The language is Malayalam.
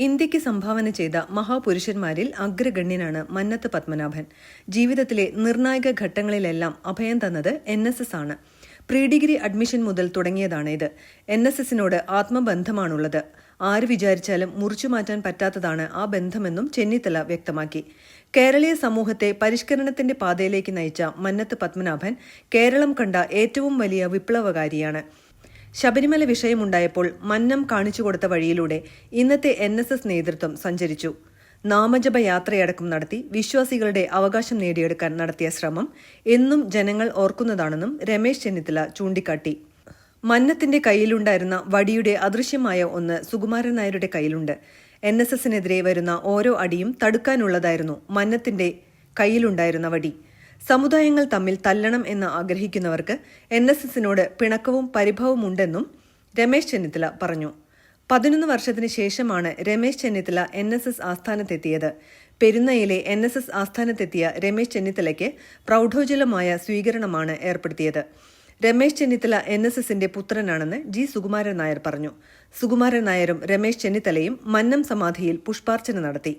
ഇന്ത്യയ്ക്ക് സംഭാവന ചെയ്ത മഹാപുരുഷന്മാരിൽ അഗ്രഗണ്യനാണ് മന്നത്ത് പത്മനാഭൻ. ജീവിതത്തിലെ നിർണായക ഘട്ടങ്ങളിലെല്ലാം അഭയം തന്നത് എൻ എസ് എസ് ആണ്. പ്രീ ഡിഗ്രി അഡ്മിഷൻ മുതൽ തുടങ്ങിയതാണ് ഇത്. എൻ എസ് എസിനോട് ആത്മബന്ധമാണുള്ളത്. ആര് വിചാരിച്ചാലും മുറിച്ചു മാറ്റാൻ പറ്റാത്തതാണ് ആ ബന്ധമെന്നും ചെന്നിത്തല വ്യക്തമാക്കി. കേരളീയ സമൂഹത്തെ പരിഷ്കരണത്തിന്റെ പാതയിലേക്ക് നയിച്ച മന്നത്ത് പത്മനാഭൻ കേരളം കണ്ട ഏറ്റവും വലിയ വിപ്ലവകാരിയാണ്. ശബരിമല വിഷയമുണ്ടായപ്പോൾ മന്നം കാണിച്ചു കൊടുത്ത വഴിയിലൂടെ ഇന്നത്തെ എൻ എസ് എസ് നേതൃത്വം സഞ്ചരിച്ചു. നാമജപ യാത്രയടക്കം നടത്തി വിശ്വാസികളുടെ അവകാശം നേടിയെടുക്കാൻ നടത്തിയ ശ്രമം എന്നും ജനങ്ങൾ ഓർക്കുന്നതാണെന്നും രമേശ് ചെന്നിത്തല ചൂണ്ടിക്കാട്ടി. മന്നത്തിന്റെ കയ്യിലുണ്ടായിരുന്ന വടിയുടെ അദൃശ്യമായ ഒന്ന് സുകുമാരൻ നായരുടെ കയ്യിലുണ്ട്. എൻ എസ് എസിനെതിരെ വരുന്ന ഓരോ അടിയും തടുക്കാനുള്ളതായിരുന്നു മന്നത്തിന്റെ കയ്യിലുണ്ടായിരുന്ന വടി. സമുദായങ്ങൾ തമ്മിൽ തല്ലണം എന്ന് ആഗ്രഹിക്കുന്നവർക്ക് എൻ എസ് എസിനോട് പിണക്കവും പരിഭവവും ഉണ്ടെന്നും രമേശ് ചെന്നിത്തല പറഞ്ഞു. പതിനൊന്ന് വർഷത്തിന് ശേഷമാണ് Ramesh Chennithala N S S ആസ്ഥാനത്തെത്തിയത്. പെരുന്നയിലെ എൻ എസ് എസ് ആസ്ഥാനത്തെത്തിയ രമേശ് ചെന്നിത്തലയ്ക്ക് പ്രൗഢോജ്വലമായ സ്വീകരണമാണ് ഏർപ്പെടുത്തിയത്. രമേശ് ചെന്നിത്തല എൻ എസ് എസിന്റെ പുത്രനാണെന്ന് ജി. സുകുമാരൻ നായർ പറഞ്ഞു. സുകുമാരൻ നായരും രമേശ് ചെന്നിത്തലയും മന്നം സമാധിയിൽ പുഷ്പാർച്ചന നടത്തി.